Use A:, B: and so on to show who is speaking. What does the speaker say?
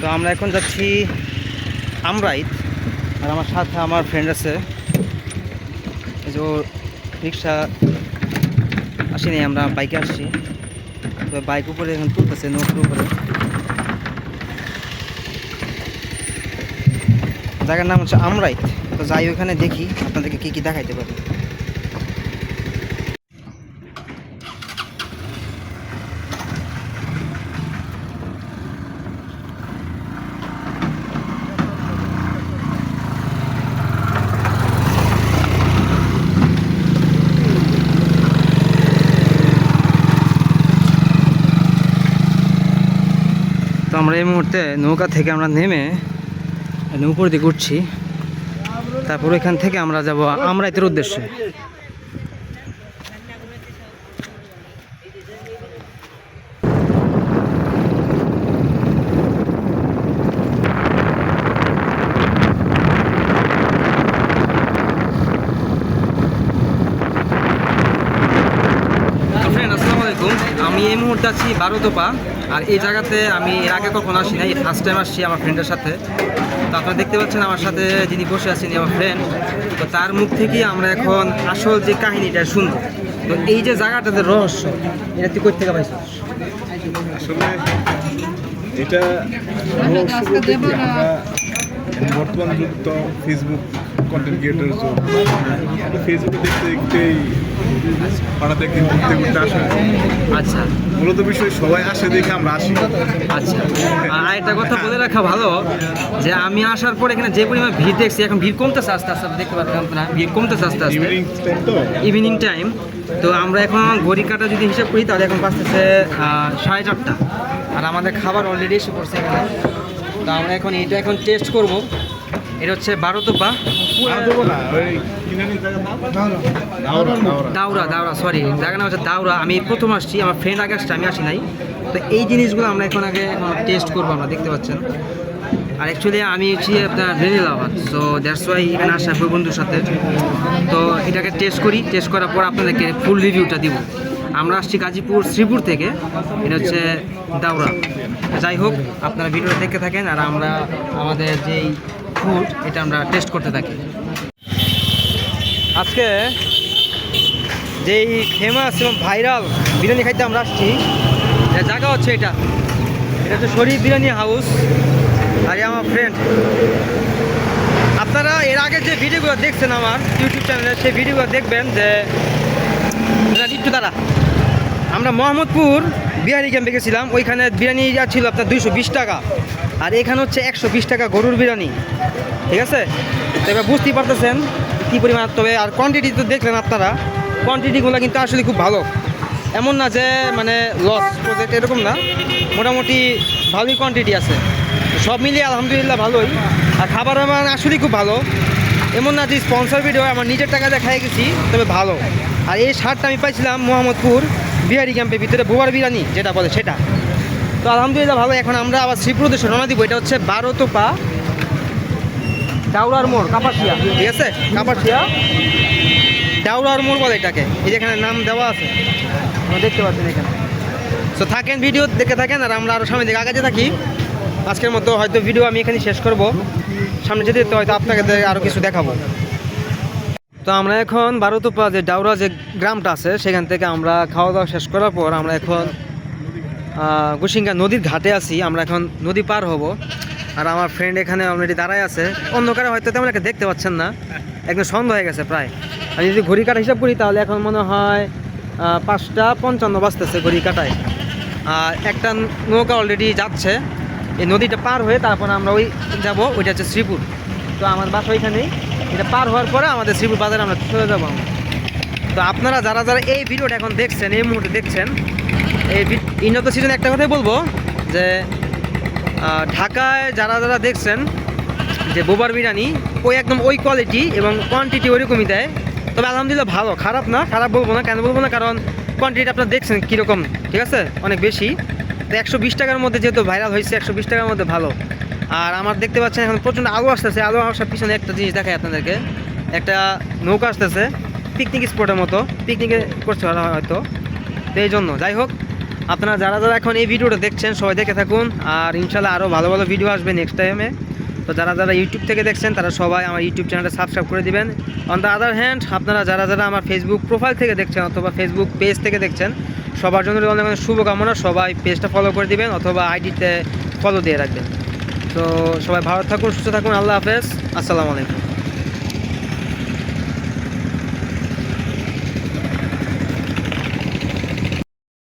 A: তো আমরা এখন যাচ্ছি আমরাইত, আর আমার সাথে আমার ফ্রেন্ড আছে। যে রিক্সা আসিনি, আমরা বাইকে আসছি। তো বাইক উপরে এখন তুলতেছে নৌকার উপরে। জায়গার নাম হচ্ছে আমরাইত। তো যাই ওখানে দেখি, আপনাদেরকে কী কী দেখাইতে পারি। আমরা এই মুহূর্তে নৌকা থেকে আমরা নেমে উপর দিকে উঠছি তারপর এখান থেকে আমরা যাব আমরাইতের উদ্দেশ্যে ফ্রেন্ড আসসালামু আলাইকুম আমি এই মুহূর্তে আছি বারোদোপা আর এই জায়গাতে আমি এর আগে কখনো আসি না এই ফার্স্ট টাইম আসছি আমার ফ্রেন্ডের সাথে। তো আপনারা দেখতে পাচ্ছেন আমার সাথে যিনি বসে আছেন আমার ফ্রেন্ড তো তার মুখ থেকেই আমরা এখন আসল যে কাহিনীটা শুনব। তো এই যে জায়গাটাতে রহস্য এটা তুই কই থেকে পাইছিস?
B: আসলে এটা বর্তমান যুগ তো ফেসবুক কন্টেন্ট ক্রিয়েটার ফেসবুকে দেখতে দেখতেই পাড়াতে একদিন ঘুরতে ঘুরতে আসে
A: আচ্ছা।
B: মূলত বিষয় সবাই আসে দেখে আমরা আসি।
A: আচ্ছা। আর একটা কথা বলে রাখা ভালো যে আমি আসার পর এখানে যে পরিমাণ ভিড় দেখছি এখন ভিড় কমতেছে আস্তে আস্তে দেখতে পাচ্ছেন আপনারা ভিড় কমতেছে আস্তে আস্তে।
B: ইভিনিং টাইম তো?
A: ইভিনিং টাইম তো আমরা এখন ঘড়ি কাটা যদি হিসাব করি তাহলে এখন বাজতেছে সাড়ে চারটা। আর আমাদের খাবার অলরেডি এসে পড়ছে এখানে। তো আমরা এখন এটা এখন টেস্ট করব। এটা হচ্ছে বারো
B: দাওরা। দাওরা
A: দাউরা দাউরা সরি জায়গা নাম হচ্ছে দাউরা আমি প্রথম আসছি আমার ফ্রেন্ড আগে আসছে আমি আসি নাই। তো এই জিনিসগুলো আমরা এখন আগে টেস্ট করব আমরা দেখতে পাচ্ছেন। আর অ্যাকচুয়ালি আমি হচ্ছি আপনার ভেনিল আবাদ সো দ্যাটস ওয়াই এখানে আসা বন্ধুর সাথে। তো এটাকে টেস্ট করি টেস্ট করার পর আপনাদেরকে ফুল রিভিউটা দিব। আমরা আসছি গাজীপুর শ্রীপুর থেকে। এটা হচ্ছে দাউরা যাই হোক আপনারা ভিডিও দেখতে থাকেন আর আমরা আমাদের যেই ফুড, এটা আমরা টেস্ট করতে থাকি। আজকে যেই ফেমাস এবং ভাইরাল বিরিয়ানি খাইতে আমরা আসছি জায়গা হচ্ছে এটা। এটা হচ্ছে শরীফ বিরিয়ানি হাউস, আর আমার ফ্রেন্ড আপনারা এর আগে যে ভিডিওগুলো দেখছেন আমার ইউটিউব চ্যানেলে সেই ভিডিওগুলো দেখবেন যে একটু দাঁড়া আমরা মোহাম্মদপুর বিহারি ক্যাম্পে গেছিলাম, ওইখানে বিরিয়ানি যা ছিল আপনার দুইশো বিশ টাকা। আর এখানে হচ্ছে একশো বিশ টাকা গরুর বিরিয়ানি। ঠিক আছে? তো এবার বুঝতেই পারতেছেন কী পরিমাণ, তবে আর কোয়ান্টিটি তো দেখলেন আপনারা। কোয়ান্টিটিগুলো কিন্তু আসলে খুব ভালো। এমন না যে মানে লস প্রজেক্ট এরকম না। মোটামুটি ভালোই কোয়ান্টিটি আছে। সব মিলিয়ে আলহামদুলিল্লাহ ভালোই। আর খাবারের মান আসলেই খুব ভালো। এমন না যে স্পন্সর ভিডিও আমার নিজের টাকা দিয়ে খাই গেছি, তবে ভালো। আর এই শার্টটা আমি পাইছিলাম মোহাম্মদপুর বিহারি ক্যাম্পের ভিতরে বোবার বিরিয়ানি, যেটা বলে সেটা। তো আলহামদুলিল্লাহ ভালো, এখন আমরা আবার শ্রীপুর রওনা দিব। এটা হচ্ছে বারো তোপা ডাউরার মোড়, কাপাসিয়া। ঠিক আছে? কাপাসিয়া ডাউরার মোড় বলে এটাকে। এই যেখানে নাম দেওয়া আছে। দেখতে পাচ্ছেন এখানে। তো থাকেন, ভিডিও দেখে থাকেন, আর আমরা আরও সামনে দিকে আগাতে থাকি। আজকের মতো হয়তো ভিডিও আমি এখানে শেষ করব। সামনে যেতে যেতে হয়তো আপনাকে আরও কিছু দেখাবো। তো আমরা এখন বারোতোপা যে ডাউরা যে গ্রামটা আছে, সেখান থেকে আমরা খাওয়া দাওয়া শেষ করার পর আমরা এখন গুসিঙ্গা নদীর ঘাটে আছি, আমরা এখন নদী পার হব। আর আমার ফ্রেন্ড এখানে অলরেডি দাঁড়ায় আছে। অন্ধকারে হয়তো তেমন একটা দেখতে পাচ্ছেন না। একদম সন্ধ্যা হয়ে গেছে প্রায়। আমি যদি ঘড়ি কাটা হিসাব করি, তাহলে এখন মনে হয় পাঁচটা পঞ্চান্ন বাজতেছে ঘড়ি কাটায়। আর একটা নৌকা অলরেডি যাচ্ছে। এই নদীটা পার হয়ে তারপর আমরা ওই যাব, ওইটা হচ্ছে শ্রীপুর। তো আমার বাসা ওইখানেই। এটা পার হওয়ার পরে আমাদের শ্রীপুর বাজারে আমরা চলে যাব। তো আপনারা যারা যারা এই ভিডিওটা এখন দেখছেন, এই মুহূর্তে দেখছেন এই ইন্নত সিজনে একটা কথাই বলব, যে ঢাকায় যারা যারা দেখছেন, যে বোবার বিরিয়ানি, ওই একদম ওই কোয়ালিটি এবং কোয়ান্টিটি ওইরকমই দেয়। তবে আলহামদুলিল্লাহ ভালো, খারাপ না, খারাপ বলব না, কেন বলব না, কারণ কোয়ান্টিটি আপনারা দেখছেন কীরকম, ঠিক আছে? অনেক বেশি। তো একশো বিশ টাকার মধ্যে যেহেতু ভাইরাল হয়েছে, একশো বিশ টাকার মধ্যে ভালো। আর আমার দেখতে পাচ্ছেন এখন প্রচণ্ড আলো আসতেছে, আলো আসার পিছনে একটা জিনিস দেখায় আপনাদেরকে। একটা নৌকা আসতেছে পিকনিক স্পটের মতো। পিকনিকে করছে হয়তো। তো এই জন্য, যাই হোক, আপনারা যারা যারা এখন এই ভিডিওটা দেখছেন, সবাই দেখে থাকুন, আর ইনশাল্লাহ আরও ভালো ভালো ভিডিও আসবে নেক্সট টাইমে তো যারা যারা ইউটিউব থেকে দেখছেন, তারা সবাই আমার ইউটিউব চ্যানেলটা সাবস্ক্রাইব করে দিবেন। অন দ্য আদার হ্যান্ড আপনারা যারা যারা আমার ফেসবুক প্রোফাইল থেকে দেখছেন, অথবা ফেসবুক পেজ থেকে দেখছেন, সবার জন্য অনেক অনেক শুভকামনা। সবাই পেজটা ফলো করে দিবেন, অথবা আইডিতে ফলো দিয়ে রাখবেন। তো সবাই ভালো থাকুন, সুস্থ থাকুন, আল্লাহ হাফেজ। আসসালামু আলাইকুম।